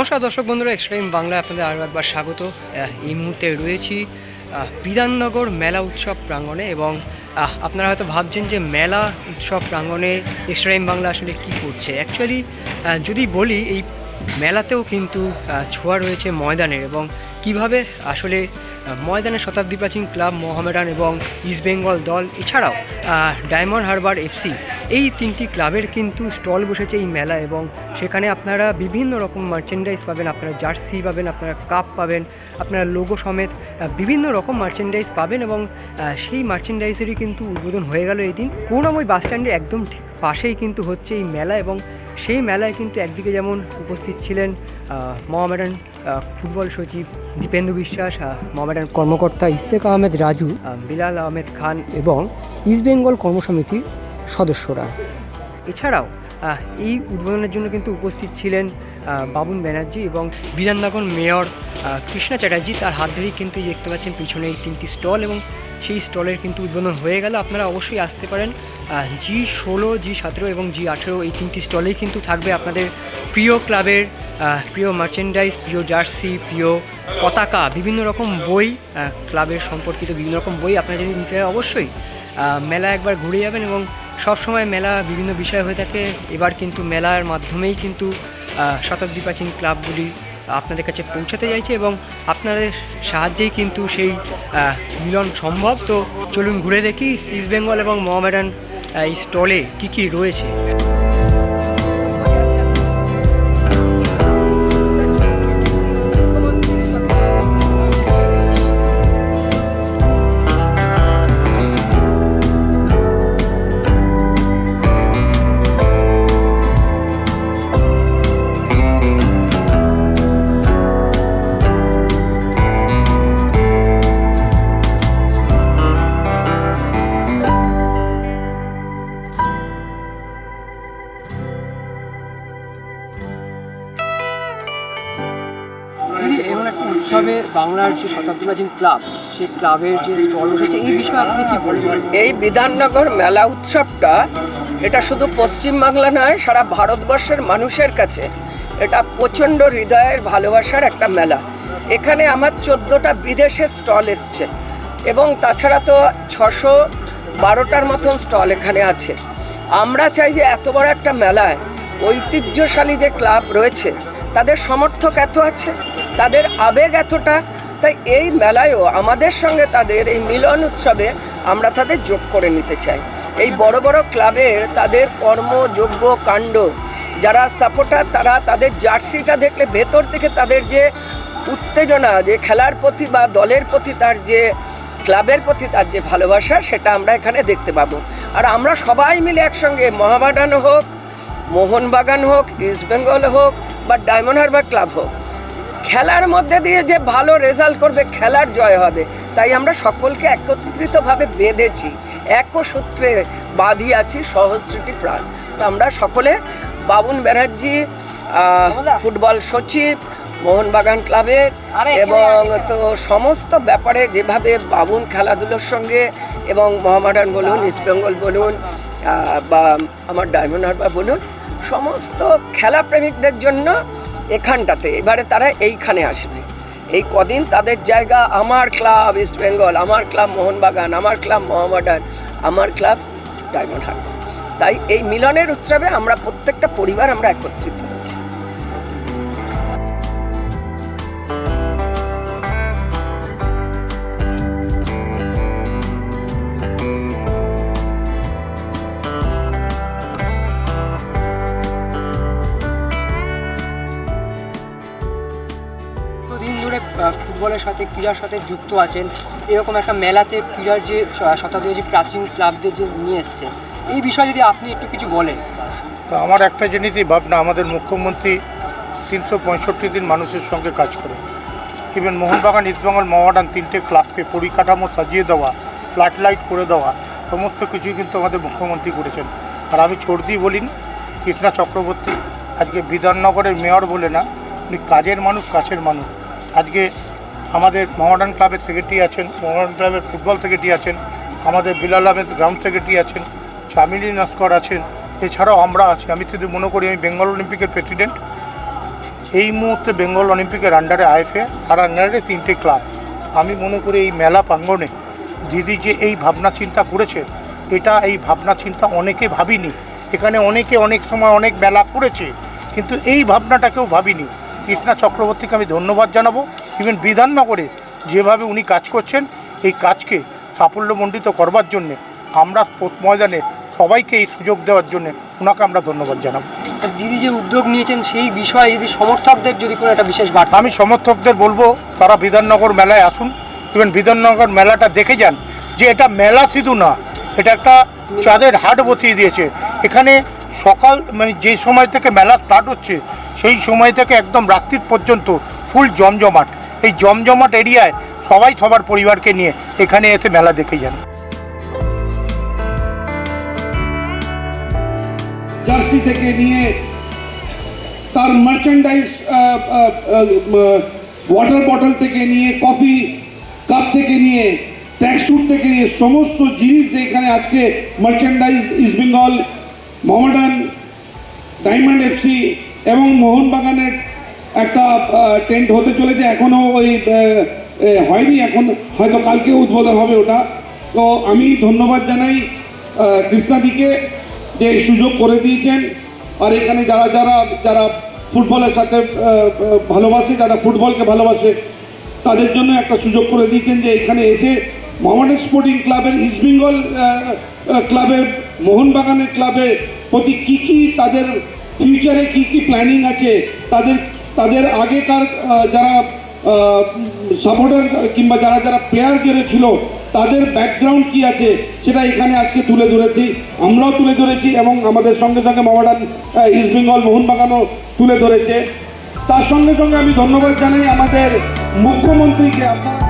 নমস্কার দর্শক বন্ধুরা এক্সট্রিম বাংলায় আপনাদের আরও একবার স্বাগত। এই মুহূর্তে রয়েছি বিধাননগর মেলা উৎসব প্রাঙ্গণে এবং আপনারা হয়তো ভাবছেন যে মেলা উৎসব প্রাঙ্গণে এক্সট্রিম বাংলা আসলে কি করছে। অ্যাকচুয়ালি যদি বলি, এই মেলাতেও কিন্তু ছোঁয়া রয়েছে ময়দানের এবং কীভাবে আসলে ময়দানের শতাব্দী প্রাচীন ক্লাব মোহামেডান এবং ইস্ট বেঙ্গল দল, এছাড়াও ডায়মন্ড হারবার এফসি, এই তিনটি ক্লাবের কিন্তু স্টল বসেছে এই মেলা এবং সেখানে আপনারা বিভিন্ন রকম মার্চেন্ডাইজ পাবেন, আপনারা জার্সি পাবেন, আপনারা কাপ পাবেন, আপনারা লোগো সমেত বিভিন্ন রকম মার্চেন্ডাইজ পাবেন এবং সেই মার্চেন্ডাইজেরই কিন্তু উদ্বোধন হয়ে গেল এই দিন। করুণাময় বাস স্ট্যান্ডের একদম পাশেই কিন্তু হচ্ছে এই মেলা এবং সেই মেলায় কিন্তু একদিকে যেমন উপস্থিত ছিলেন মোহামেডান ফুটবল সচিব দীপেন্দু বিশ্বাস মোহামেডান কর্মকর্তা ইস্তেক আহমেদ রাজু বিলাল আহমেদ খান এবং ইস্ট বেঙ্গল কর্মসমিতির সদস্যরা। এছাড়াও এই উদ্বোধনের জন্য কিন্তু উপস্থিত ছিলেন বাবুন ব্যানার্জি এবং বিধাননগর মেয়র কৃষ্ণা চ্যাটার্জি। তার হাত ধরেই কিন্তু দেখতে পাচ্ছেন, পিছনে এই তিনটি স্টল এবং সেই স্টলের কিন্তু উদ্বোধন হয়ে গেল। আপনারা অবশ্যই আসতে পারেন জি ষোলো, জি সতেরো এবং জি আঠেরো এই তিনটি স্টলেই কিন্তু থাকবে আপনাদের প্রিয় ক্লাবের প্রিয় মার্চেন্ডাইজ প্রিয় জার্সি, প্রিয় পতাকা, বিভিন্ন রকম বই ক্লাবের সম্পর্কিত বিভিন্ন রকম বই আপনারা যদি নিতে হয় অবশ্যই মেলা একবার ঘুরে যাবেন এবং সব সময় মেলা বিভিন্ন বিষয় হয়ে থাকে। এবার কিন্তু মেলার মাধ্যমেই কিন্তু শতাব্দী প্রাচীন ক্লাবগুলি আপনাদের কাছে পৌঁছাতে চাইছে এবং আপনাদের সাহায্যেই কিন্তু সেই মিলন সম্ভব। তো চলুন ঘুরে দেখি ইস্ট বেঙ্গল এবং মহামেডান স্টলে কী কী রয়েছে। উৎসবে বাংলার যে শতাব্দী প্রাচীন ক্লাব, সেই ক্লাবের যে স্টল বসেছে, এই বিষয়ে আপনি কি বলবেন? এই বিধাননগর মেলা উৎসবটা, এটা শুধু পশ্চিমবাংলা নয়, সারা ভারতবর্ষের মানুষের কাছে এটা প্রচণ্ড হৃদয়ের ভালোবাসার একটা মেলা। এখানে আমার চোদ্দোটা বিদেশের স্টল এসছে, এবং তাছাড়া তো ছশো বারোটার মতন স্টল এখানে আছে। আমরা চাই যে এত বড় একটা মেলায় ঐতিহ্যশালী যে ক্লাব রয়েছে, তাদের সমর্থক এত আছে? তাদের আবেগ এতটা, তাই এই মেলায়ও আমাদের সঙ্গে তাদের এই মিলন উৎসবে আমরা তাদের যোগ করে নিতে চাই। এই বড় বড় ক্লাবের তাদের কর্মযোগ্য কাণ্ড, যারা সাপোর্টার তারা তাদের জার্সিটা দেখলে ভেতর থেকে তাদের যে উত্তেজনা, যে খেলার প্রতি বা দলের প্রতি তার যে, ক্লাবের প্রতি তার যে ভালোবাসা, সেটা আমরা এখানে দেখতে পাবো। আর আমরা সবাই মিলে একসঙ্গে মহাবাডান হোক, মোহনবাগান হোক ইস্টবেঙ্গল হোক বা ডায়মন্ড হারবার ক্লাব হোক খেলার মধ্যে দিয়ে যে ভালো রেজাল্ট করবে খেলার জয় হবে। তাই আমরা সকলকে একত্রিতভাবে বেঁধেছি। এক সূত্রে বাঁধি আছি সহস্রটি প্রাণ। তো আমরা সকলে বাবুন ব্যানার্জি ফুটবল সচিব মোহনবাগান ক্লাবের এবং তো সমস্ত ব্যাপারে যেভাবে বাবুন খেলাধুলোর সঙ্গে এবং মোহামেডান বলুন ইস্টবেঙ্গল বলুন বা আমার ডায়মন্ড হারবার বলুন সমস্ত খেলা প্রেমিকদের জন্য এখানটাতে। এবারে তারা এইখানে আসবে। এই কদিন তাদের জায়গা, আমার ক্লাব ইস্ট বেঙ্গল, আমার ক্লাব মোহনবাগান, আমার ক্লাব মোহামডান, আমার ক্লাব ডায়মন্ড হারবার। তাই এই মিলনের উৎসবে আমরা প্রত্যেকটা পরিবার আমরা একত্রিত। ফুটবলের সাথে, ক্রীড়ার সাথে যুক্ত আছেন। এরকম একটা মেলাতে ক্রীড়ার যে শতাব্দী যে প্রাচীন ক্লাবদের যে নিয়ে এসছে, এই বিষয়ে যদি আপনি একটু কিছু বলেন। তো আমার একটা জিনিসই ভাবনা, আমাদের মুখ্যমন্ত্রী তিনশো পঁয়ষট্টি দিন মানুষের সঙ্গে কাজ করে। ইভেন মোহনবাগান ইস্টবেঙ্গল মহাডান তিনটে ক্লাবকে পরিকাঠামো সাজিয়ে দেওয়া ফ্ল্যাট লাইট করে দেওয়া, সমস্ত কিছুই কিন্তু আমাদের মুখ্যমন্ত্রী করেছেন। আর আমি ছোট দিয়ে বলিন, কৃষ্ণা চক্রবর্তী, আজকে বিধাননগরের মেয়র বলে না, উনি কাজের মানুষ, কাছের মানুষ। আজকে আমাদের মহাডান ক্লাবের সেক্রেটারি আছেন, মহাডান ক্লাবের ফুটবল সেক্রেটারি আছেন, আমাদের বিলাল আহমেদ গ্রাউন্ড সেক্রেটারি আছেন চামিলি নস্কর আছেন, এছাড়াও আমরা আছি। আমি শুধু মনে করি, আমি বেঙ্গল অলিম্পিকের প্রেসিডেন্ট। এই মুহূর্তে বেঙ্গল অলিম্পিকের আন্ডারে আইএফএ, আর আন্ডারে তিনটে ক্লাব। আমি মনে করি, এই মেলা প্রাঙ্গণে দিদি যে এই ভাবনা চিন্তা করেছে, এটা এই ভাবনা চিন্তা অনেকে ভাবিনি। এখানে অনেকে অনেক সময় অনেক মেলা করেছে, কিন্তু এই ভাবনাটা কেউ ভাবিনি। কৃষ্ণা চক্রবর্তীকে আমি ধন্যবাদ জানাব। ইভেন বিধাননগরে যেভাবে উনি কাজ করছেন এই কাজকে সাফল্যমণ্ডিত করবার জন্যে আমরা ময়দানে সবাইকে এই সুযোগ দেওয়ার জন্যে ওনাকে আমরা ধন্যবাদ জানাব। দিদি যে উদ্যোগ নিয়েছেন সেই বিষয়ে যদি সমর্থকদের যদি কোনো একটা বিশেষ বার্তা আমি সমর্থকদের বলব তারা বিধাননগর মেলায় আসুন ইভেন বিধাননগর মেলাটা দেখে যান যে এটা মেলা শুধু না এটা একটা চাঁদের হাট বসিয়ে দিয়েছে। এখানে সকাল মানে যে সময় থেকে মেলা স্টার্ট হচ্ছে সেই সময় থেকে একদম রাত্রির পর্যন্ত ফুল জমজমাট। এই জমজমাট এরিয়ায় সবাই সবার পরিবারকে নিয়ে এখানে এসে মেলা দেখে যান। জার্সি থেকে নিয়ে তার মার্চেন্ডাইজ ওয়াটার বটল থেকে নিয়ে কফি কাপ থেকে নিয়ে ট্র্যাকস্যুট থেকে নিয়ে, সমস্ত জিনিস যে এখানে আজকে merchandise east Bengal Mohammedan diamond FC এবং মোহনবাগানের একটা টেন্ট হতে চলেছে এখনও ওই হয়নি, এখন হয়তো কালকে উদ্বোধন হবে ওটা। তো আমি ধন্যবাদ জানাই কৃষ্ণাদিকে যে সুযোগ করে দিয়েছেন, আর এখানে যারা যারা যারা ফুটবলের সাথে ভালোবাসে, যারা ফুটবলকে ভালোবাসে, তাদের জন্য একটা সুযোগ করে দিয়েছেন যে এখানে এসে মোহামেডান স্পোর্টিং ক্লাবের ইস্ট বেঙ্গল ক্লাবের, মোহনবাগানের ক্লাবের প্রতি কী কী তাদের ফিউচারে কী কী প্ল্যানিং আছে, তাদের তাদের আগেকার যারা সাপোর্টার কিংবা যারা যারা প্লেয়ার যারা ছিল, তাদের ব্যাকগ্রাউন্ড কি আছে সেটা এখানে আজকে তুলে ধরেছি। আমরাও তুলে ধরেছি এবং আমাদের সঙ্গে সঙ্গে মোহামেডান ইস্ট বেঙ্গল মোহনবাগানও তুলে ধরেছে। তার সঙ্গে সঙ্গে আমি ধন্যবাদ জানাই আমাদের মুখ্যমন্ত্রীকে। আপনারা